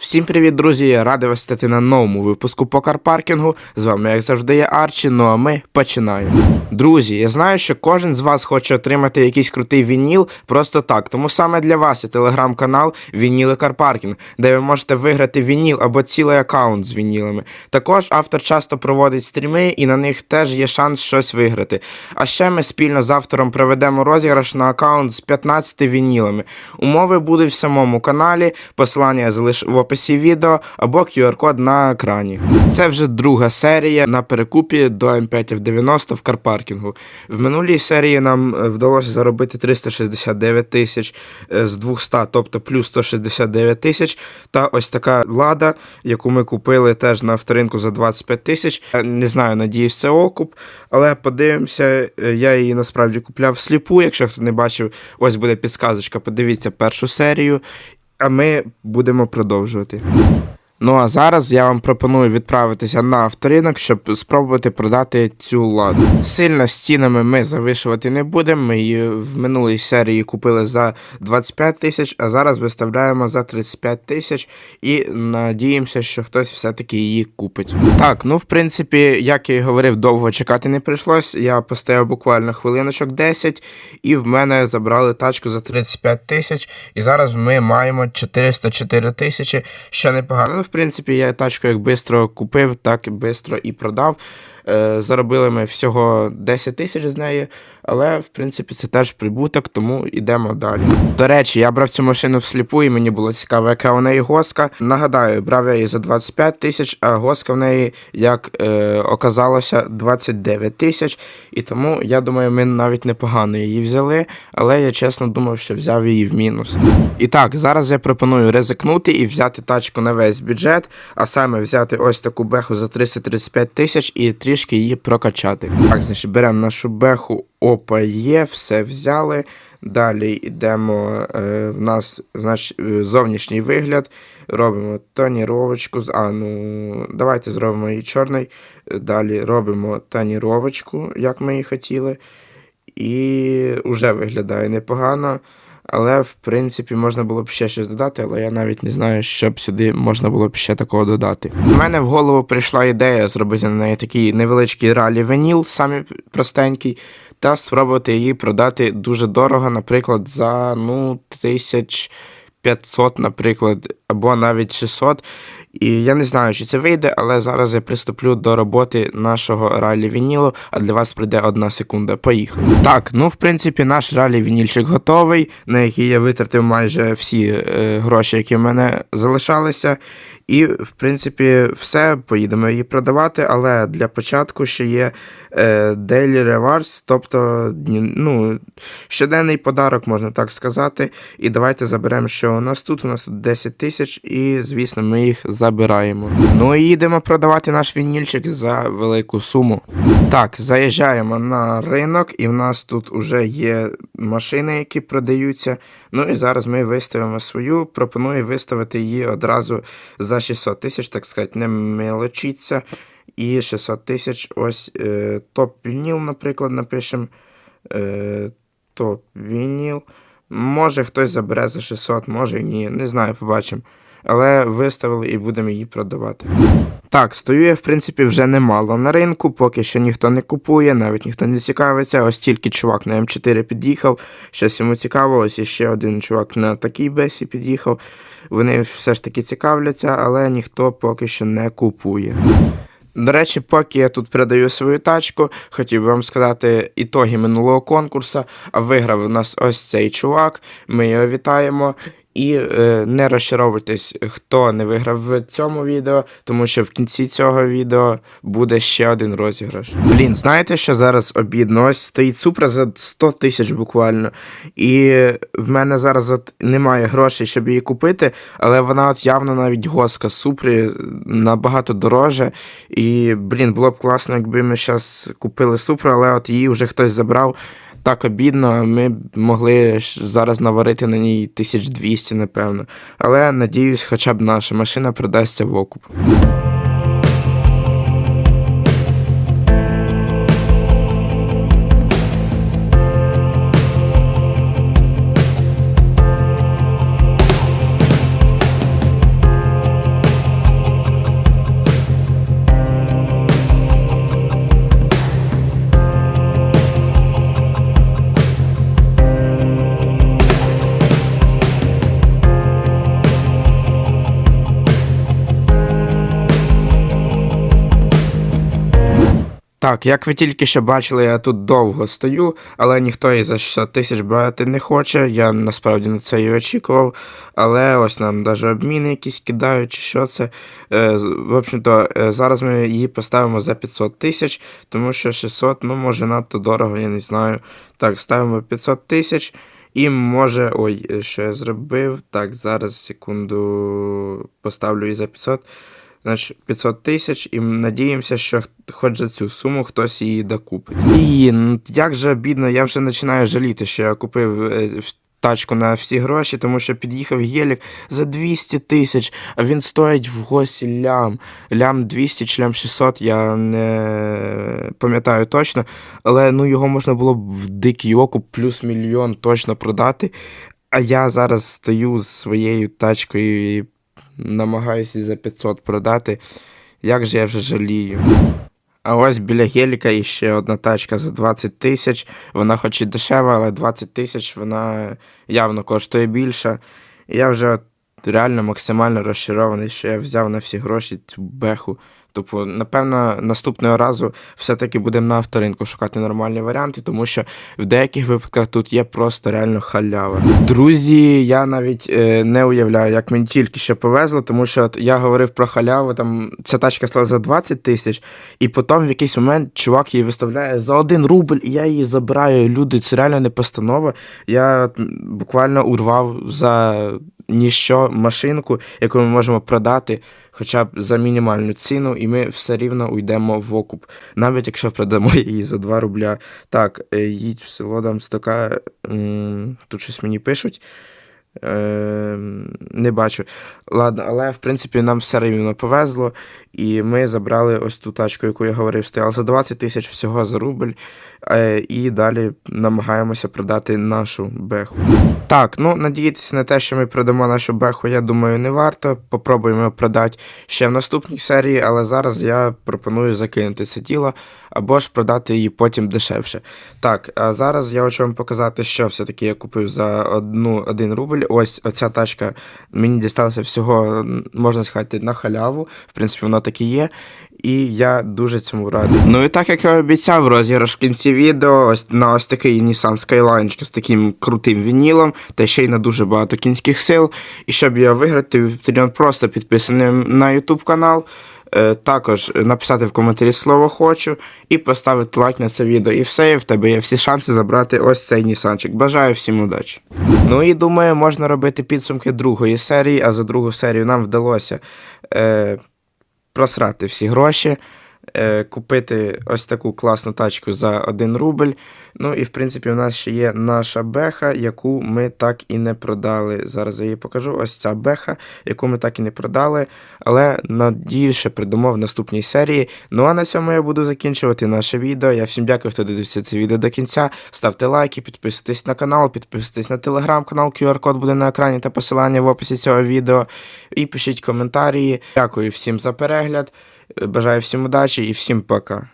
Всім привіт, друзі! Я радий вас стати на новому випуску по карпаркінгу. З вами, як завжди, я Арчі. Ну а ми починаємо. Друзі, я знаю, що кожен з вас хоче отримати якийсь крутий вініл просто так. Тому саме для вас є телеграм-канал Вініли Карпаркінг, де ви можете виграти вініл або цілий аккаунт з вінілами. Також автор часто проводить стріми, і на них теж є шанс щось виграти. А ще ми спільно з автором проведемо розіграш на аккаунт з 15 вінілами. Умови будуть в самому каналі. Посилання я залишу в описі відео або QR-код на екрані. Це вже друга серія на перекупі до М5F90 в карпаркінгу. В минулій серії нам е, вдалося заробити 369 тисяч е, з 200, тобто плюс 169 тисяч. Та ось така лада, яку ми купили теж на авторинку за 25 тисяч. Е, Не знаю, надіюсь, це окуп, але подивимося, я її насправді купляв сліпу. Якщо хто не бачив, ось буде підсказочка. Подивіться першу серію а ми будемо продовжувати. Ну а зараз я вам пропоную відправитися на авторинок, щоб спробувати продати цю ладу. Сильно з цінами ми завишувати не будемо. Ми її в минулій серії купили за 25 тисяч, а зараз виставляємо за 35 тисяч і надіємося, що хтось все-таки її купить. Так, ну в принципі, як я і говорив, довго чекати не прийшлось. Я поставив буквально хвилиночок 10, і в мене забрали тачку за 35 тисяч. І зараз ми маємо 404 тисячі, що непогано. Принципі, я тачку як швидко купив, так і швидко і продав. Е, Заробили ми всього 10 тисяч з неї, але в принципі це теж прибуток, тому йдемо далі. До речі, я брав цю машину всліпу, і мені було цікаво, яка у неї госка. Нагадаю, брав я її за 25 тисяч, а госка в неї, як е, оказалося, 29 тисяч. І тому я думаю, ми навіть непогано її взяли, але я чесно думав, що взяв її в мінус. І так, зараз я пропоную ризикнути і взяти тачку на весь бюджет, а саме взяти ось таку беху за 335 тисяч і трішки її прокачати. Так, значить, беремо нашу беху, опа, є, все взяли. Далі йдемо е, в нас, значить, е, зовнішній вигляд. Робимо тоніровочку. А, ну, давайте зробимо її чорний. Далі робимо тоніровочку, як ми і хотіли. І вже виглядає непогано. Але, в принципі, можна було б ще щось додати, але я навіть не знаю, що б сюди можна було б ще такого додати. У мене в голову прийшла ідея зробити на неї такий невеличкий ралі веніл, самі простенький, та спробувати її продати дуже дорого, наприклад, за ну, тисяч 500, наприклад, або навіть 600. І я не знаю, чи це вийде, але зараз я приступлю до роботи нашого ралі вінілу, а для вас прийде одна секунда. Поїхали. Так, ну в принципі, наш ралі вінільчик готовий, на який я витратив майже всі е, гроші, які в мене залишалися. І, в принципі, все, поїдемо її продавати, але для початку ще є е, Daily Rewards, тобто ну, щоденний подарок, можна так сказати. І давайте заберемо, що у нас тут. У нас тут 10 тисяч, і, звісно, ми їх забираємо. Ну і їдемо продавати наш вінільчик за велику суму. Так, заїжджаємо на ринок, і в нас тут вже є машини, які продаються. Ну і зараз ми виставимо свою. Пропоную виставити її одразу за 600 тисяч, так сказати, не мелочіться. І 600 тисяч. Ось е, топ-вініл, наприклад, напишемо. Е, топ-вініл. Може хтось забере за 600, може ні. Не знаю, побачимо. Але виставили і будемо її продавати. Так, стою я, в принципі, вже немало на ринку, поки що ніхто не купує, навіть ніхто не цікавиться. Ось тільки чувак на М4 під'їхав, щось йому цікаво, ось іще один чувак на такій бесі під'їхав. Вони все ж таки цікавляться, але ніхто поки що не купує. До речі, поки я тут передаю свою тачку, хотів би вам сказати ітоги минулого конкурсу. А виграв у нас ось цей чувак. Ми його вітаємо. І е, не розчаровуйтесь, хто не виграв в цьому відео, тому що в кінці цього відео буде ще один розіграш. Блін, знаєте, що зараз обідно? Ось стоїть супра за 100 тисяч буквально. І в мене зараз от немає грошей, щоб її купити, але вона от явно навіть госка супри набагато дороже. І, блін, було б класно, якби ми зараз купили супру, але от її вже хтось забрав. Так обідно, ми могли зараз наварити на ній 1200, напевно. Але надіюсь, хоча б наша машина продасться в окуп. Так, як ви тільки що бачили, я тут довго стою, але ніхто і за 600 тисяч брати не хоче. Я насправді на це і очікував. Але ось нам навіть обміни якісь кидають, чи що це. Е, в общем-то, е, зараз ми її поставимо за 500 тисяч, тому що 600, ну, може, надто дорого, я не знаю. Так, ставимо 500 тисяч. І може. Ой, е, що я зробив? Так, зараз секунду поставлю її за 500. Значить, 500 тисяч, і надіємося, що хоч за цю суму хтось її докупить. І як же бідно, я вже починаю жаліти, що я купив е, тачку на всі гроші, тому що під'їхав гелік за 200 тисяч, а він стоїть в госі лям. Лям 200 чи лям 600, я не пам'ятаю точно, але ну його можна було б в дикий окуп плюс мільйон точно продати. А я зараз стою з своєю тачкою намагаюся за 500 продати. Як же я вже жалію. А ось біля геліка іще одна тачка за 20 тисяч. Вона хоч і дешева, але 20 тисяч вона явно коштує більше. Я вже реально максимально розчарований, що я взяв на всі гроші цю беху. Тобто, напевно, наступного разу все-таки будемо на авторинку шукати нормальні варіанти, тому що в деяких випадках тут є просто реально халява. Друзі, я навіть е, не уявляю, як мені тільки що повезло, тому що от я говорив про халяву, там ця тачка стала за 20 тисяч, і потім в якийсь момент чувак її виставляє за один рубль, і я її забираю. Люди, це реально не постанова. Я буквально урвав за ніщо машинку, яку ми можемо продати хоча б за мінімальну ціну, і ми все рівно уйдемо в окуп, навіть якщо продамо її за 2 рубля. Так, е, їдь в село Дамстока, тут щось мені пишуть. Е, не бачу. Ладно, але в принципі нам все рівно повезло, і ми забрали ось ту тачку, яку я говорив, стояла за 20 тисяч всього за рубль. Е, і далі намагаємося продати нашу беху. Так, ну надіятися на те, що ми продамо нашу беху, я думаю, не варто. Попробуємо продати ще в наступній серії, але зараз я пропоную закинути це діло або ж продати її потім дешевше. Так, а зараз я хочу вам показати, що все-таки я купив за одну, один рубль. Ось оця тачка мені дісталася всього, можна сказати, на халяву. В принципі, воно так і є. І я дуже цьому радий. Ну і так як я обіцяв, розіграш в кінці відео ось на ось такий Nissan Skyline з таким крутим вінілом, та ще й на дуже багато кінських сил. І щоб його виграти, потрібно просто підписаним на YouTube канал. Е, Також написати в коментарі слово хочу і поставити лайк на це відео. І все, і в тебе є всі шанси забрати ось цей Нісанчик. Бажаю всім удачі. Ну і думаю, можна робити підсумки другої серії, а за другу серію нам вдалося е, просрати всі гроші, купити ось таку класну тачку за 1 рубль. Ну і в принципі, у нас ще є наша беха, яку ми так і не продали. Зараз я її покажу. Ось ця беха, яку ми так і не продали. Але надію, що придумав в наступній серії. Ну а на цьому я буду закінчувати наше відео. Я всім дякую, хто дивився це відео до кінця. Ставте лайки, підписуйтесь на канал, підписуйтесь на телеграм-канал, QR-код буде на екрані та посилання в описі цього відео. І пишіть коментарі. Дякую всім за перегляд. Бажаю всім удачі і всім пока.